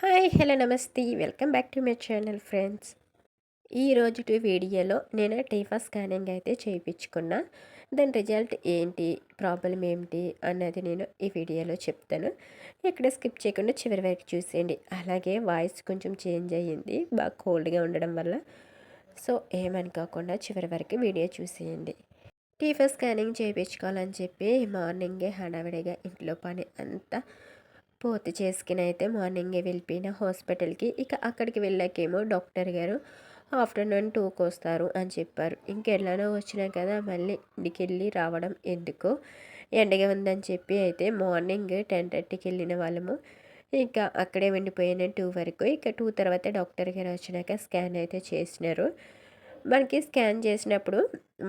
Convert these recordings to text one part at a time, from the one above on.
Hi hello నమస్తే. Welcome back to my channel friends. ఈ రోజు వీడియోలో నేను టీఫా స్కానింగ్ అయితే చేయించుకున్నా. దాని రిజల్ట్ ఏంటి ప్రాబ్లం ఏంటి అన్నది నేను ఈ వీడియోలో చెప్తాను. ఇక్కడ స్కిప్ చేయకుండా చివరి వరకు చూసేయండి. అలాగే వాయిస్ కొంచెం చేంజ్ అయ్యింది బాగా కోల్డ్గా ఉండడం వల్ల. సో ఏమనుకోకుండా చివరి వరకు వీడియో చూసేయండి. టీఫా స్కానింగ్ చేయించుకోవాలని చెప్పి మార్నింగే హడావిడిగా ఇంట్లో పని అంతా పూర్తి చేసుకుని అయితే మార్నింగే వెళ్ళిపోయిన హాస్పిటల్కి. ఇక అక్కడికి వెళ్ళాకేమో డాక్టర్ గారు ఆఫ్టర్నూన్ టూకి వస్తారు అని చెప్పారు. ఇంకెలానో వచ్చినా కదా మళ్ళీ ఇంటికి వెళ్ళి రావడం ఎందుకు? ఎండగా ఉందని చెప్పి అయితే మార్నింగ్ టెన్ థర్టీకి వెళ్ళిన వాళ్ళము. ఇంకా అక్కడే ఉండిపోయిన టూ వరకు ఇక టూ తర్వాత డాక్టర్ గారు వచ్చినాక స్కాన్ అయితే చేసినారు. మనకి స్కాన్ చేసినప్పుడు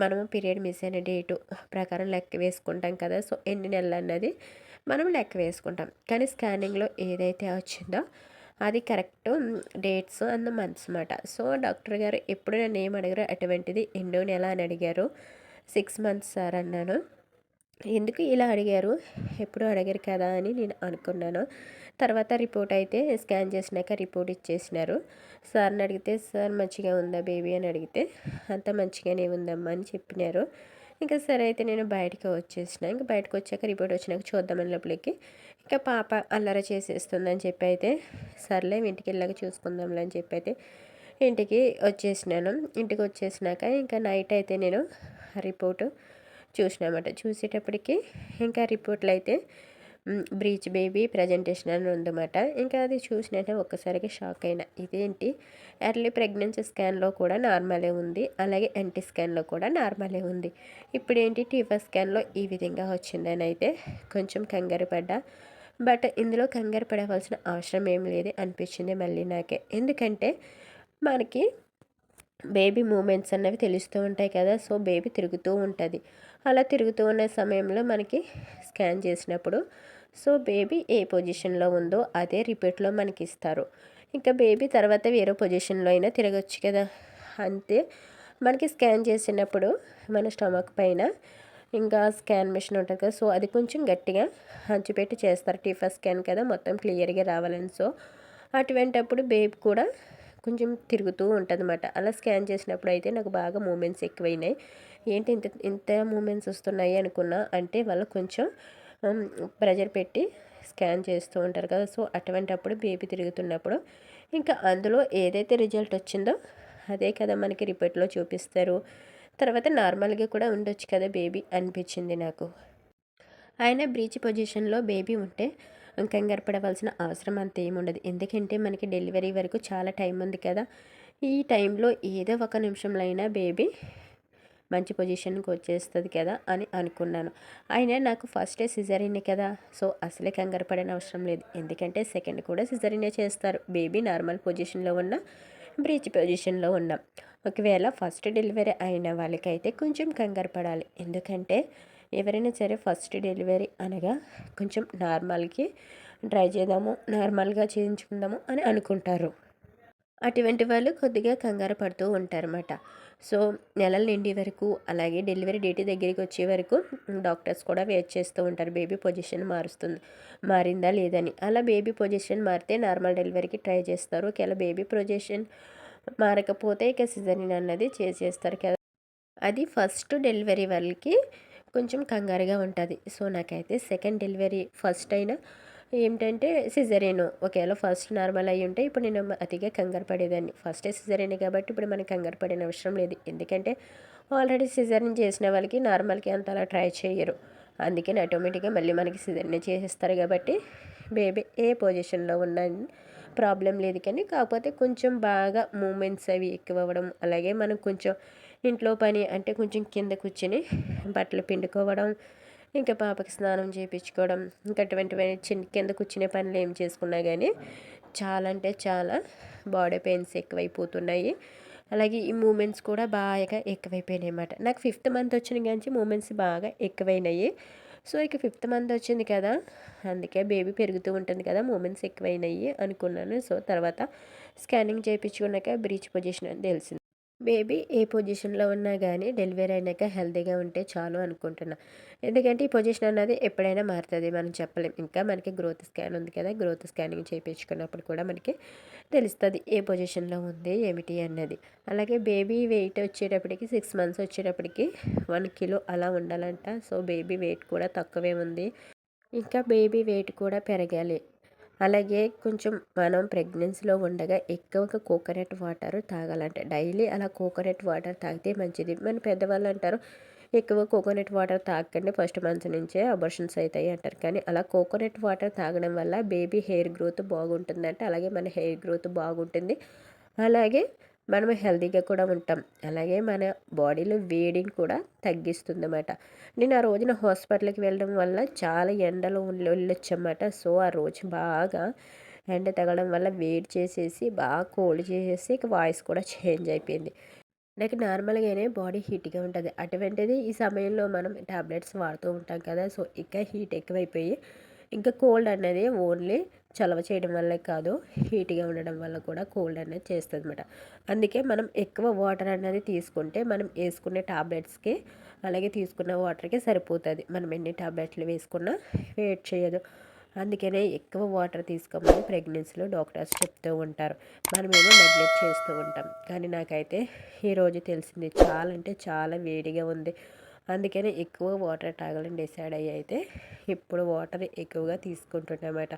మనము పీరియడ్ మిస్ అయిన డేటు ప్రకారం లెక్క వేసుకుంటాం కదా. సో ఎన్ని నెలలు అన్నది మనం లెక్క వేసుకుంటాం. కానీ స్కానింగ్లో ఏదైతే వచ్చిందో అది కరెక్ట్ డేట్స్ అండ్ మంత్స్ అనమాట సో డాక్టర్ గారు ఎప్పుడు నన్ను ఏం అడిగారు అటువంటిది ఎన్నో నెల అని అడిగారు. సిక్స్ మంత్స్ సార్ అన్నాను. ఎందుకు ఇలా అడిగారు? ఎప్పుడు అడిగారు కదా అని నేను అనుకున్నాను. తర్వాత రిపోర్ట్ అయితే స్కాన్ చేసినాక రిపోర్ట్ ఇచ్చేసినారు. సార్ని అడిగితే సార్ మంచిగా ఉందా బేబీ? అని అడిగితే అంత మంచిగానే ఉందమ్మా అని చెప్పినారు. ఇంకా సరే అయితే నేను బయటకు వచ్చేసిన. ఇంకా బయటకు వచ్చాక రిపోర్ట్ వచ్చినాక చూద్దామని లోపలికి. ఇంకా పాప అల్లర చేసేస్తుందని చెప్పి అయితే సర్లే ఇంటికి వెళ్ళాక చూసుకుందాంలే అని చెప్పి అయితే ఇంటికి వచ్చేసినాను. ఇంటికి వచ్చేసినాక ఇంకా నైట్ అయితే నేను రిపోర్టు చూసినామాట చూసేటప్పటికి ఇంకా రిపోర్ట్లు అయితే బ్రీచ్ బేబీ ప్రజెంటేషన్ అని ఉందన్నమాట. ఇంకా అది చూసినట్టే ఒక్కసారిగా షాక్ అయినా. ఇదేంటి? ఎర్లీ ప్రెగ్నెన్సీ స్కాన్లో కూడా నార్మలే ఉంది. అలాగే ఎన్టీ స్కాన్లో కూడా నార్మలే ఉంది. ఇప్పుడు ఏంటి టీఫా స్కాన్లో ఈ విధంగా వచ్చిందని అయితే కొంచెం కంగారు పడ్డా. బట్ ఇందులో కంగారు పడవలసిన అవసరం ఏం లేదు అనిపించింది మళ్ళీ నాకే. ఎందుకంటే మనకి బేబీ మూమెంట్స్ అన్నవి తెలుస్తూ ఉంటాయి కదా. సో బేబీ తిరుగుతూ ఉంటుంది. అలా తిరుగుతూ ఉన్న సమయంలో మనకి స్కాన్ చేసినప్పుడు సో బేబీ ఏ పొజిషన్లో ఉందో అదే రిపీట్లో మనకి ఇస్తారు ఇంకా బేబీ తర్వాత వేరే పొజిషన్లో అయినా తిరగచ్చు కదా. అంతే. మనకి స్కాన్ చేసినప్పుడు మన స్టమక్ పైన ఇంకా స్కాన్ మిషన్ ఉంటుంది కదా. సో అది కొంచెం గట్టిగా అంచుపెట్టి చేస్తారు. టీఫా స్కాన్ కదా మొత్తం క్లియర్గా రావాలని. సో అటువంటప్పుడు బేబీ కూడా కొంచెం తిరుగుతూ ఉంటుందన్నమాట. అలా స్కాన్ చేసినప్పుడు అయితే నాకు బాగా మూమెంట్స్ ఎక్కువైనాయి. ఏంటి ఇంత ఇంత మూమెంట్స్ వస్తున్నాయి అనుకున్నా అంటే వాళ్ళు కొంచెం ప్రెజర్ పెట్టి స్కాన్ చేస్తూ ఉంటారు కదా. సో అటువంటప్పుడు బేబీ తిరుగుతున్నప్పుడు ఇంకా అందులో ఏదైతే రిజల్ట్ వచ్చిందో అదే కదా మనకి రిపోర్ట్లో చూపిస్తారు. తర్వాత నార్మల్గా కూడా ఉండొచ్చు కదా బేబీ అనిపించింది నాకు. ఆయన బ్రీచ్ పొజిషన్లో బేబీ ఉంటే కంగారు పడవలసిన అవసరం అంత ఏముండదు ఎందుకంటే మనకి డెలివరీ వరకు చాలా టైం ఉంది కదా. ఈ టైంలో ఏదో ఒక నిమిషంలో అయినా బేబీ మంచి పొజిషన్కి వచ్చేస్తుంది కదా అని అనుకున్నాను. అయినా నాకు ఫస్ట్ సిజరీనే కదా సో అసలే కంగారు పడని అవసరం లేదు. ఎందుకంటే సెకండ్ కూడా సిజరీనే చేస్తారు. బేబీ నార్మల్ పొజిషన్లో ఉన్న బ్రీచ్ పొజిషన్లో ఉన్నాం. ఒకవేళ ఫస్ట్ డెలివరీ అయిన వాళ్ళకైతే కొంచెం కంగారు పడాలి. ఎందుకంటే ఎవరైనా సరే ఫస్ట్ డెలివరీ అనగా కొంచెం నార్మల్కి ట్రై చేద్దాము నార్మల్గా చేయించుకుందాము అని అనుకుంటారు. అటువంటి వాళ్ళు కొద్దిగా కంగారు పడుతూ ఉంటారన్నమాట. సో నెలల నిండి వరకు అలాగే డెలివరీ డేట్ దగ్గరికి వచ్చే వరకు డాక్టర్స్ కూడా వెయిట్ చేస్తూ ఉంటారు. బేబీ పొజిషన్ మారుస్తుంది మారిందా లేదని. అలా బేబీ పొజిషన్ మారితే నార్మల్ డెలివరీకి ట్రై చేస్తారు. ఒకవేళ బేబీ పొజిషన్ మారకపోతే ఇక సిజరిన్ అన్నది చేసేస్తారు కదా. అది ఫస్ట్ డెలివరీ వాళ్ళకి కొంచెం కంగారుగా ఉంటుంది. సో నాకైతే సెకండ్ డెలివరీ ఫస్ట్ అయినా ఏమిటంటే సిజరేను. ఒకవేళ ఫస్ట్ నార్మల్ అయ్యి ఉంటే ఇప్పుడు నేను అతిగా కంగారు పడేదాన్ని. ఫస్టే సిజరేనే కాబట్టి ఇప్పుడు మనకి కంగారు పడిన అవసరం లేదు. ఎందుకంటే ఆల్రెడీ సిజరిన్ చేసిన వాళ్ళకి నార్మల్కి అంత అలా ట్రై చేయరు అందుకని ఆటోమేటిక్గా మళ్ళీ మనకి సిజరిన్ చేసేస్తారు కాబట్టి బేబీ ఏ పొజిషన్లో ఉన్న ప్రాబ్లం లేదు కానీ కాకపోతే కొంచెం బాగా మూమెంట్స్ అవి ఎక్కువ అవ్వడం అలాగే మనం కొంచెం ఇంట్లో పని అంటే కొంచెం కింద కూర్చొని బట్టలు పిండుకోవడం ఇంకా పాపకి స్నానం చేయించుకోవడం ఇంకా అటువంటి చిన్న కింద కూర్చునే పనులు ఏం చేసుకున్నా కానీ చాలా అంటే చాలా బాడీ పెయిన్స్ ఎక్కువైపోతున్నాయి. అలాగే ఈ మూమెంట్స్ కూడా బాగా ఎక్కువైపోయినాయి అన్నమాట. నాకు ఫిఫ్త్ మంత్ వచ్చిన కానీ మూమెంట్స్ బాగా ఎక్కువైనాయి. సో ఇక ఫిఫ్త్ మంత్ వచ్చింది కదా అందుకే బేబీ పెరుగుతూ ఉంటుంది కదా మూమెంట్స్ ఎక్కువైనాయి అనుకున్నాను. సో తర్వాత స్కానింగ్ చేయించుకున్నాక బ్రీచ్ పొజిషన్ అని తెలిసింది. బేబీ ఏ పొజిషన్లో ఉన్నా కానీ డెలివరీ అయినాక హెల్తీగా ఉంటే చాలు అనుకుంటున్నా. ఎందుకంటే ఈ పొజిషన్ అన్నది ఎప్పుడైనా మారుతుంది మనం చెప్పలేం. ఇంకా మనకి గ్రోత్ స్కాన్ ఉంది కదా గ్రోత్ స్కానింగ్ చేయించుకున్నప్పుడు కూడా మనకి తెలుస్తుంది ఏ పొజిషన్లో ఉంది ఏమిటి అన్నది. అలాగే బేబీ వెయిట్ వచ్చేటప్పటికి సిక్స్ మంత్స్ వచ్చేటప్పటికి వన్ కిలో అలా ఉండాలంట. సో బేబీ వెయిట్ కూడా తక్కువే ఉంది. ఇంకా బేబీ వెయిట్ కూడా పెరగాలి. అలాగే కొంచెం మనం ప్రెగ్నెన్సీలో ఉండగా ఎక్కువగా కోకోనట్ వాటర్ తాగాలంటే డైలీ అలా కోకోనట్ వాటర్ తాగితే మంచిది. మన పెద్దవాళ్ళు అంటారు ఎక్కువ కోకోనట్ వాటర్ తాగకండి ఫస్ట్ మంత్ నుంచే అబర్షన్స్ అవుతాయి అంటారు. కానీ అలా కోకోనట్ వాటర్ తాగడం వల్ల బేబీ హెయిర్ గ్రోత్ బాగుంటుందంటే అలాగే మన హెయిర్ గ్రోత్ బాగుంటుంది. అలాగే మనం హెల్తీగా కూడా ఉంటాం. అలాగే మన బాడీలో వేడిని కూడా తగ్గిస్తుంది అన్నమాట నేను ఆ రోజున హాస్పిటల్కి వెళ్ళడం వల్ల చాలా ఎండలో వెళ్ళొచ్చన్నమాట. సో ఆ రోజు బాగా ఎండ తగలడం వల్ల వేడి చేసేసి బాగా కోల్డ్ చేసేసి ఇక వాయిస్ కూడా చేంజ్ అయిపోయింది. నాకు నార్మల్గానే బాడీ హీట్గా ఉంటుంది. అటువంటిది ఈ సమయంలో మనం టాబ్లెట్స్ వాడుతూ ఉంటాం కదా సో ఇంకా హీట్ ఎక్కువైపోయి ఇంకా కోల్డ్ అనేది ఓన్లీ చలవ చేయడం వల్లే కాదు హీట్గా ఉండడం వల్ల కూడా కోల్డ్ అనేది చేస్తుంది అనమాట అందుకే మనం ఎక్కువ వాటర్ అనేది తీసుకుంటే మనం వేసుకునే టాబ్లెట్స్కి అలాగే తీసుకున్న వాటర్కి సరిపోతుంది. మనం ఎన్ని టాబ్లెట్లు వేసుకున్నా వెయిట్ చేయదు. అందుకనే ఎక్కువ వాటర్ తీసుకోమని ప్రెగ్నెన్సీలో డాక్టర్స్ చెప్తూ ఉంటారు. మనమేమో నెగ్లెక్ట్ చేస్తూ ఉంటాం. కానీ నాకైతే ఈరోజు తెలిసింది చాలా అంటే చాలా వేడిగా ఉంది. అందుకనే ఎక్కువ వాటర్ తాగాలని డిసైడ్ అయ్యి అయితే ఇప్పుడు వాటర్ ఎక్కువగా తీసుకుంటున్నమాట.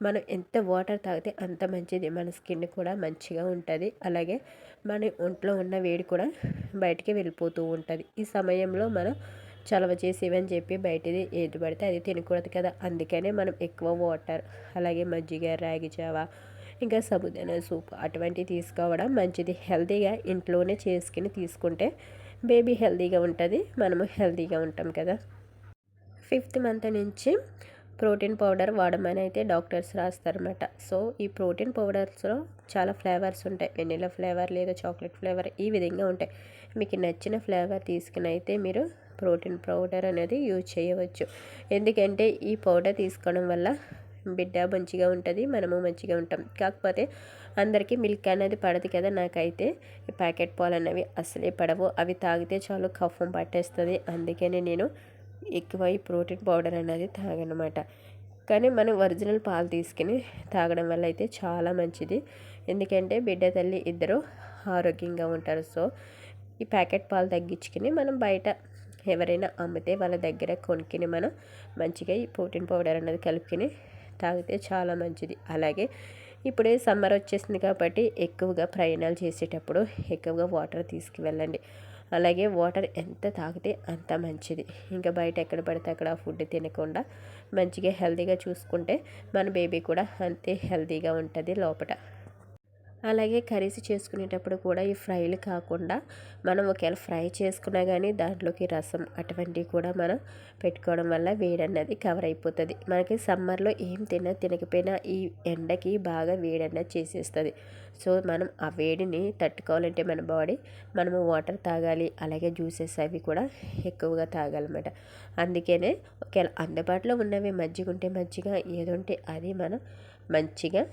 మనం ఎంత వాటర్ తాగితే అంత మంచిది. మన స్కిన్ కూడా మంచిగా ఉంటుంది. అలాగే మన ఒంట్లో ఉన్న వేడి కూడా బయటికి వెళ్ళిపోతూ ఉంటుంది. ఈ సమయంలో మనం చలవ చేసేవని చెప్పి బయటది ఏది పడితే అది తినకూడదు కదా. అందుకనే మనం ఎక్కువ వాటర్ అలాగే మజ్జిగ రాగి జావ ఇంకా సబుదానా సూప్ అటువంటివి తీసుకోవడం మంచిది. హెల్తీగా ఇంట్లోనే చేసుకుని తీసుకుంటే బేబీ హెల్తీగా ఉంటుంది. మనము హెల్తీగా ఉంటాం కదా. ఫిఫ్త్ మంత్ నుంచి ప్రోటీన్ పౌడర్ వాడమని అయితే డాక్టర్స్ రాస్తారన్నమాట. సో ఈ ప్రోటీన్ పౌడర్స్లో చాలా ఫ్లేవర్స్ ఉంటాయి. వెనిలా ఫ్లేవర్ లేదా చాక్లెట్ ఫ్లేవర్ ఈ విధంగా ఉంటాయి. మీకు నచ్చిన ఫ్లేవర్ తీసుకుని అయితే మీరు ప్రోటీన్ పౌడర్ అనేది యూజ్ చేయవచ్చు. ఎందుకంటే ఈ పౌడర్ తీసుకోవడం వల్ల బిడ్డ మంచిగా ఉంటుంది మనము మంచిగా ఉంటాం. కాకపోతే అందరికీ మిల్క్ అనేది పడదు కదా నాకైతే. ప్యాకెట్ పాలు అనేవి అసలే పడవు. అవి తాగితే చాలు కఫం పట్టేస్తుంది. అందుకనే నేను ఎక్కువ ఈ ప్రోటీన్ పౌడర్ అనేది తాగనమాట. కానీ మనం ఒరిజినల్ పాలు తీసుకుని తాగడం వల్ల అయితే చాలా మంచిది. ఎందుకంటే బిడ్డ తల్లి ఇద్దరు ఆరోగ్యంగా ఉంటారు. సో ఈ ప్యాకెట్ పాలు తగ్గించుకుని మనం బయట ఎవరైనా అమ్మితే వాళ్ళ దగ్గర కొనుక్కుని మనం మంచిగా ఈ ప్రోటీన్ పౌడర్ అనేది కలుపుకొని తాగితే చాలా మంచిది. అలాగే ఇప్పుడే సమ్మర్ వచ్చేసింది కాబట్టి ఎక్కువగా ప్రయాణాలు చేసేటప్పుడు ఎక్కువగా వాటర్ తీసుకువెళ్ళండి. అలాగే వాటర్ ఎంత తాగితే అంత మంచిది. ఇంకా బయట ఎక్కడ పడితే అక్కడ ఫుడ్ తినకుండా మంచిగా హెల్తీగా చూసుకుంటే మన బేబీ కూడా అంతే హెల్తీగా ఉంటుంది లోపల అలాగే కర్రీస్ చేసుకునేటప్పుడు కూడా ఈ ఫ్రైలు కాకుండా మనం ఒకవేళ ఫ్రై చేసుకున్నా కానీ దాంట్లోకి రసం అటువంటివి కూడా మనం పెట్టుకోవడం వల్ల వేడి అన్నది కవర్ అయిపోతుంది. మనకి సమ్మర్లో ఏం తిన్నా తినకపోయినా ఈ ఎండకి బాగా వేడి అన్నది చేసేస్తుంది. సో మనం ఆ వేడిని తట్టుకోవాలంటే మన బాడీ మనము వాటర్ తాగాలి అలాగే జ్యూసెస్ అవి కూడా ఎక్కువగా తాగాలన్నమాట. అందుకనే ఒకవేళ అందుబాటులో ఉన్నవి మజ్జిగ ఉంటే మజ్జిగ ఏదుంటే అది మనం మంచిగా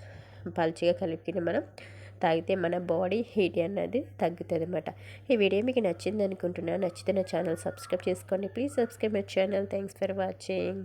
పల్చిగా కలుపుకుని మనం తాగితే మన బాడీ హీట్ అనేది తగ్గుతుంది అనమాట ఈ వీడియో మీకు నచ్చింది అనుకుంటున్నాను నచ్చితే నా ఛానల్ సబ్స్క్రైబ్ చేసుకోండి. Please subscribe my channel. Thanks for watching.